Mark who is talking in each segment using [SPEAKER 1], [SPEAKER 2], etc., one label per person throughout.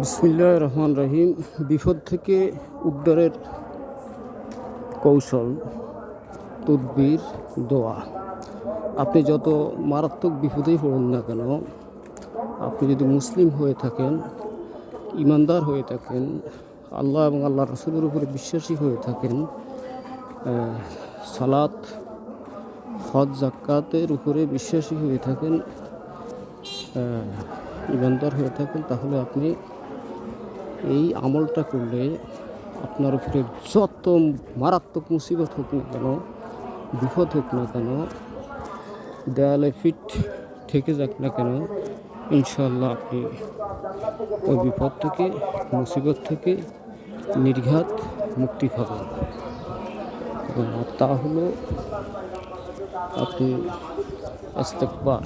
[SPEAKER 1] বিসমিল্লাহ রহমান রহিম। বিপদ থেকে উদ্ধারের কৌশল, তদবির, দোয়া। আপনি যত মারাত্মক বিপদেই পড়ুন না কেন, আপনি যদি মুসলিম হয়ে থাকেন, ইমানদার হয়ে থাকেন, আল্লাহ এবং আল্লাহ রসুলের উপরে বিশ্বাসী হয়ে থাকেন সালাত, হজ জাক্কাতের উপরে বিশ্বাসী হয়ে থাকেন ইমানদার হয়ে থাকেন, তাহলে আপনি এই আমলটা করলে আপনার উপরে যত মারাত্মক মুসিবত হোক না কেন, বিপদ হোক না কেন, দেয়ালে ফিট থেকে যাক না কেন ইনশাল্লাহ আপনি ওই বিপদ থেকে, মুসিবত থেকে নির্ঘাত মুক্তি পাবেন। এবং তা হলো আপনি আস্তেকবার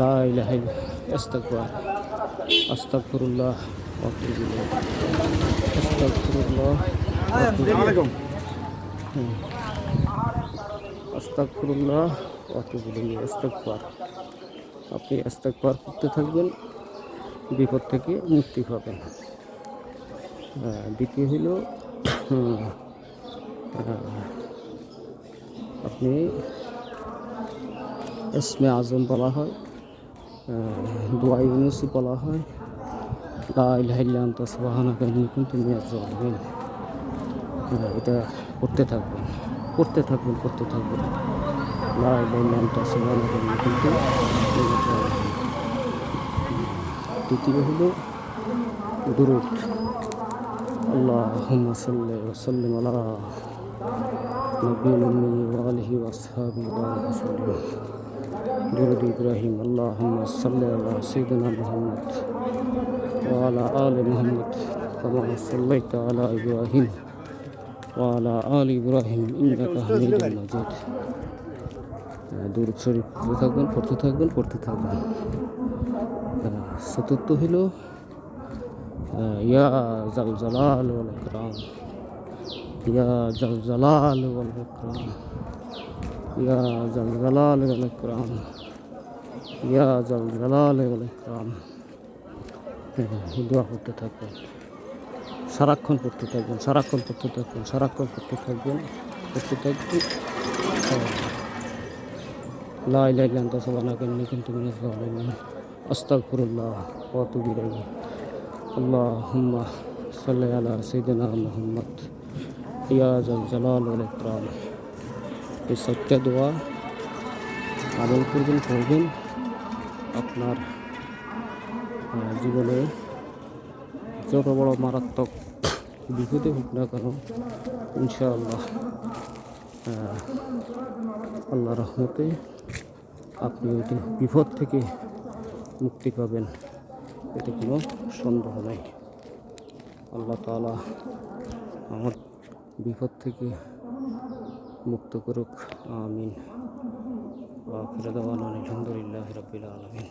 [SPEAKER 1] লা ইলাহা আতুবু ইলাইহ। আস্তাগফির। আপনি আস্তাগফির করতে থাকবেন বিপদ থেকে মুক্তি পাবেন। দ্বিতীয় আহ, আপনি এসমে আজম বলা হয়। দোয়া ইউনুসি বলা হয়। কুনতু মিনাজ এটা করতে থাকবেন করতে থাকবেন করতে থাকবেন। কুনতু দ্বিতীয় হলো দুরুদ। ওয়া সাল্লিম আলা ওয়া আলিহি ওয়া আসহাবিহি ওয়া সাল্লাম। درود إبراهيم اللهم صل على سيدنا محمد وعلى آل محمد كما صليت على إبراهيم وعلى آل إبراهيم إنك حميد مجيد দূরত শরীফ পড়তে থাকবেন পড়তে থাকবেন পড়তে থাকবেন আহ, চতুর্থ হইল আহ, ইয়া জাল জালাল ওয়াল ইকরাম ইয়া জাল জালাল ওয়াল ইকরাম ইয়া জাল জালাল ওয়াল ইকরাম ইয়া জাল জালাল ওয়াল ইকরাম হ্যাঁ, এই দোয়া করতে থাকবেন সারাক্ষণ করতে থাকবেন সারাক্ষণ করতে থাকবেন সারাক্ষণ করতে থাকবেন করতে থাকবেন লা ইলাহা ইল্লা আনতা সুবহানাকা ইন্নী কুনতু মিনাজ জালিমিন আস্তাগফিরুল্লাহ ওয়া আতুবু ইলাইহি আল্লাহুম্মা সাল্লি আলা সাইয়্যিদিনা মুহাম্মদ ইয়া জাল জালাল ওয়াল ইকরাম। এই সত্যা দোয়া আমল করবেন করবেন আপনার জীবনে যত বড় মারাত্মক বিপদে হোক না কেন, ইনশাআল্লাহ আল্লাহ রহমতে আপনি ওইটি বিপদ থেকে মুক্তি পাবেন। এতে কোনো সন্দেহ নেই। আল্লাহ তাআলা আমার বিপদ থেকে মুক্ত করুক আমিন। আখির দাওয়ানা আলহামদুলিল্লাহ রবিল আলামিন।